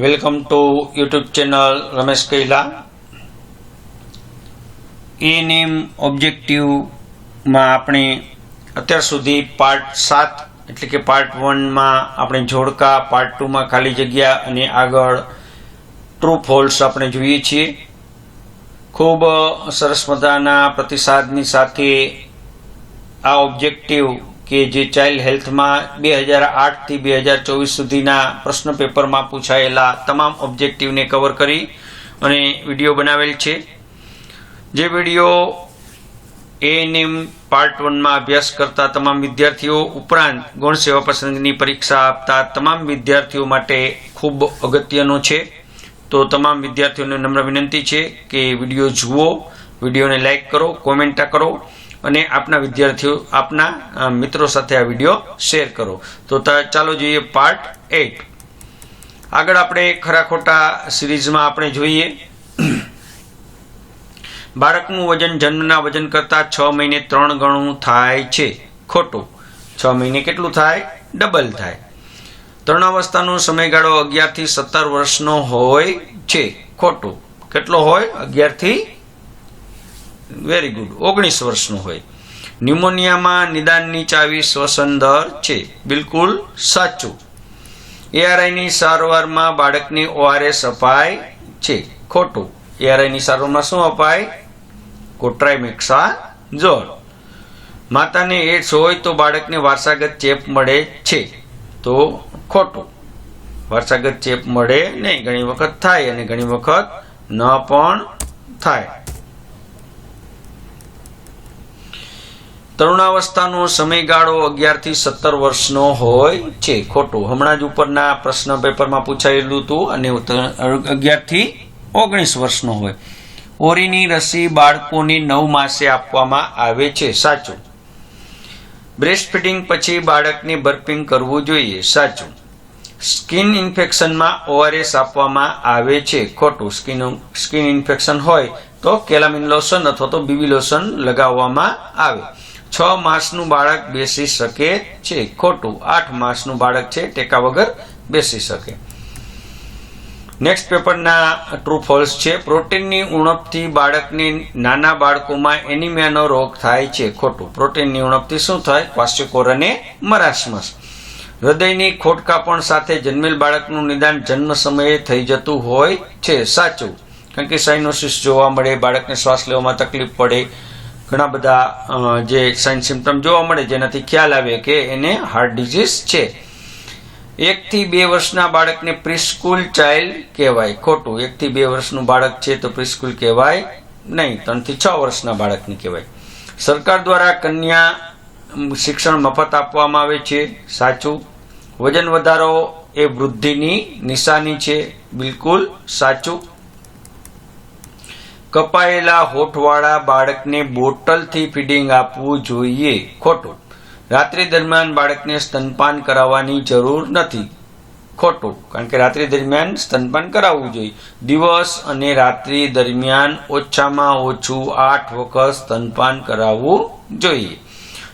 Welcome to YouTube channel Ramesh Kaila A N M ઓબ્જેક્ટિવમાં આપણે અત્યાર સુધી પાર્ટ સાત, એટલે કે પાર્ટ વનમાં આપણે જોડકા પાર્ટ ટુમાં ખાલી જગ્યા અને આગળ ટ્રુ ફોલ્સ આપણે જોઈએ છીએ. ખૂબ સરસ મજાના પ્રતિસાદની સાથે આ ઓબ્જેક્ટિવ કે જે ચાઇલ્ડ હેલ્થમાં બે હજાર આઠથી બે હજાર ચોવીસ સુધીના પ્રશ્ન પેપરમાં પૂછાયેલા તમામ ઓબ્જેક્ટિવને કવર કરી અને વીડિયો બનાવેલ છે. જે વીડિયો એએનએમ પાર્ટ વનમાં અભ્યાસ કરતા તમામ વિદ્યાર્થીઓ ઉપરાંત ગુણ સેવા પસંદગીની પરીક્ષા આપતા તમામ વિદ્યાર્થીઓ માટે ખૂબ અગત્યનો છે. તો તમામ વિદ્યાર્થીઓને નમ્ર વિનંતી છે કે વીડિયો જુઓ વિડીયોને લાઇક કરો કોમેન્ટ કરો. અને આપના વિદ્યાર્થીઓ, આપના મિત્રો સાથે આ વીડિયો શેર કરો. તો ચાલો જોઈએ પાર્ટ એટ. આગળ આપણે ખરા ખોટા સિરીઝમાં આપણે જોઈએ. બાળકનું વજન જન્મના વજન કરતાં છ મહિને ત્રણ ગણું થાય છે. ખોટું. છ મહિને કેટલું થાય? ડબલ થાય. ત્રણ અવસ્થાનો સમયગાળો અગિયારથી સત્તર વર્ષનો હોય છે. ખોટું. કેટલો હોય? અગિયારથી વેરી ગુડ ઓગણીસ વર્ષનું હોય. ન્યુમોનિયામાં નિદાનની ચાવી શ્વસન દર છે. બિલકુલ સાચું. એઆરઆઈની સારવારમાં બાળકને ઓઆરએસ અપાય છે. ખોટું. એઆરઆઈની સારવારમાં શું અપાય? કોટ્રાઇમેક્સા જળ માતાને એડ્સ હોય તો બાળકને વારસાગત ચેપ મળે છે. તો ખોટું. વારસાગત ચેપ મળે નહીં. ઘણી વખત થાય અને ઘણી વખત ન પણ થાય. તરુણાવસ્થાનો સમયગાળો અગિયારથી સત્તર વર્ષનો હોય છે, ખોટું. હમણાં જ ઉપરના પ્રશ્ન પેપરમાં પૂછાયેલું હતું અને અગિયારથી ઓગણીસ વર્ષનો હોય. ઓરીની રસી બાળકોને નવ માસે આપવામાં આવે છે, સાચું. બ્રેસ્ટ ફીડિંગ પછી બાળકને બર્પિંગ કરવું જોઈએ, સાચું. સ્કિન ઇન્ફેક્શનમાં ઓઆરએસ આપવામાં આવે છે, ખોટું. સ્કિન સ્કિન ઇન્ફેક્શન હોય તો કેલામિન લોશન અથવા તો બીબી લોશન લગાવવામાં આવે. છ માસનું બાળક બેસી શકે છે. ખોટું. આઠ માસનું બાળક છે, ટેકા વગર બેસી શકે. નેક્સ્ટ પેપરના ટ્રુ ફોલ્સ છે. પ્રોટીનની ઉણપથી બાળકને નાના બાળકોમાં એનિમિયાનો રોગ થાય છે. ખોટું. પ્રોટીનની ઉણપથી શું થાય? ક્વાસ્યોકોર અને મરાસમસ હૃદયની ખોટકાપણ સાથે જન્મેલ બાળકનું નિદાન જન્મ સમયે થઈ જતું હોય છે. સાચું. કારણ કે સાઇનોસિસ જોવા મળે, બાળકને શ્વાસ લેવામાં તકલીફ પડે ઘણા બધા જે સાઇન સિમ્ટમ જોવા મળે, જેનાથી ખ્યાલ આવે કે એને હાર્ટ ડિઝીઝ છે. એકથી બે વર્ષના બાળકને પ્રિસ્કૂલ ચાઇલ્ડ કહેવાય, ખોટું. એકથી બે વર્ષનું બાળક છે તો પ્રિસ્કૂલ કહેવાય નહીં, ત્રણથી છ વર્ષના બાળકને કહેવાય. સરકાર દ્વારા કન્યા શિક્ષણ મફત આપવામાં આવે છે, સાચું. વજન વધારો એ વૃદ્ધિની નિશાની છે, બિલકુલ સાચું. કપાયેલા હોઠવાળા બાળકને બોટલથી ફીડિંગ આપવું જોઈએ. ખોટું. રાત્રિ દરમિયાન બાળકને સ્તનપાન કરાવવાની જરૂર નથી. ખોટું. કારણ કે રાત્રિ દરમિયાન સ્તનપાન કરાવવું જોઈએ. દિવસ અને રાત્રિ દરમિયાન ઓછામાં ઓછું આઠ વખત સ્તનપાન કરાવવું જોઈએ.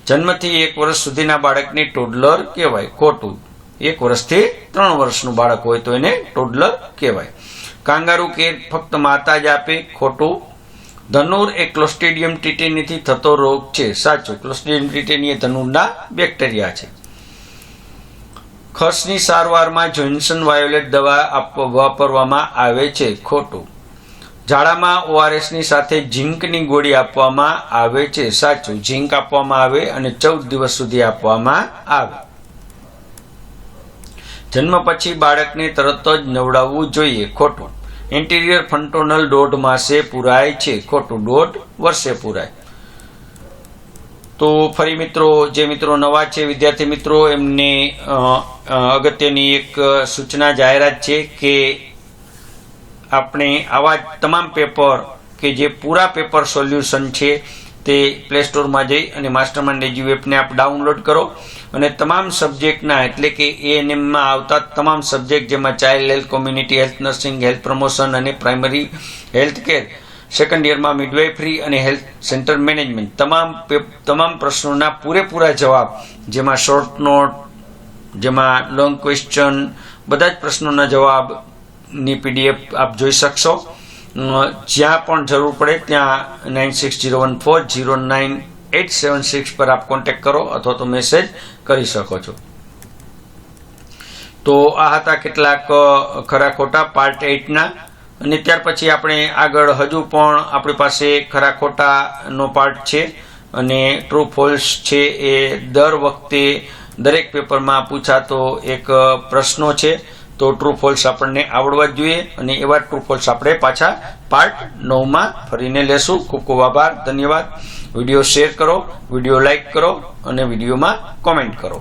જન્મથી એક વર્ષ સુધીના બાળકને ટોડલર કહેવાય. ખોટું. એક વર્ષથી ત્રણ વર્ષનું બાળક હોય તો એને ટોડલર કહેવાય. કાંગારૂ કેર ફક્ત માતા જ આપે? ખોટું. ધનુર એ ક્લોસ્ટેડિયમ ટીટેનીથી થતો રોગ છે. સાચો. ક્લોસ્ટેડિયમ ટીટેની એ ધનુરના બેક્ટેરિયા છે. ખસની સારવારમાં જોન્સન વાયોલેટ દવા વાપરવામાં આવે છે. ખોટું. ઝાડામાં ઓઆરએસની સાથે ઝીંકની ગોળી આપવામાં આવે છે. સાચું. ઝીંક આપવામાં આવે અને ચૌદ દિવસ સુધી આપવામાં આવે. જન્મ પછી બાળકને તરત જ નવડાવવું જોઈએ. ખોટું. એન્ટિરિયર ફન્ટોનલ દોઢ માસે પુરાય છે. ખોટું દોઢ વર્ષે પુરાય. તો ફરી મિત્રો, જે મિત્રો નવા છે, વિદ્યાર્થી મિત્રો, એમને અગત્યની એક સૂચના જાહેરાત છે કે આપણે આવા તમામ પેપર કે જે પૂરા પેપર સોલ્યુશન છે તે પ્લે સ્ટોરમાં જઈ અને માસ્ટરમાઇન્ડ એજ્યુ એપને આપ ડાઉનલોડ કરો. અને તમામ સબ્જેક્ટના એટલે કે એએનએમમાં આવતા તમામ સબ્જેક્ટ જેમાં child health community health nursing health promotion અને પ્રાઇમરી હેલ્થ કેર સેકન્ડ યરમાં મિડવાઇફરી અને હેલ્થ સેન્ટર મેનેજમેન્ટ તમામ તમામ પ્રશ્નોના પૂરેપૂરા જવાબ, જેમાં શોર્ટ નોટ જેમાં લોંગ ક્વેશ્ચન બધા જ પ્રશ્નોના જવાબની પીડીએફ આપ જોઈ શકશો. જ્યાં પણ જરૂર પડે ત્યાં nine six zero one four zero nine eight seven six પર આપ કોન્ટેક્ટ કરો અથવા તો મેસેજ કરી શકો છો. તો આ હતા કેટલાક ખરા ખોટા પાર્ટ એઇટના અને ત્યાર પછી આપણે આગળ હજુ પણ આપણી પાસે ખરા ખોટાનો પાર્ટ છે અને ટ્રુ ફોલ્સ છે એ દર વખતે દરેક પેપરમાં પૂછાતો એક પ્રશ્નો છે. તો ટ્રુ ફોલ્સ આપણને આવડવા જ જોઈએ અને એવા ટ્રુ ફોલ્સ આપણે પાછા પાર્ટ નવમાં ફરીને લેશું. ખૂબ ખૂબ આભાર, ધન્યવાદ. વીડિયો શેર કરો, વીડિયો લાઇક કરો અને વિડીયોમાં કોમેન્ટ કરો.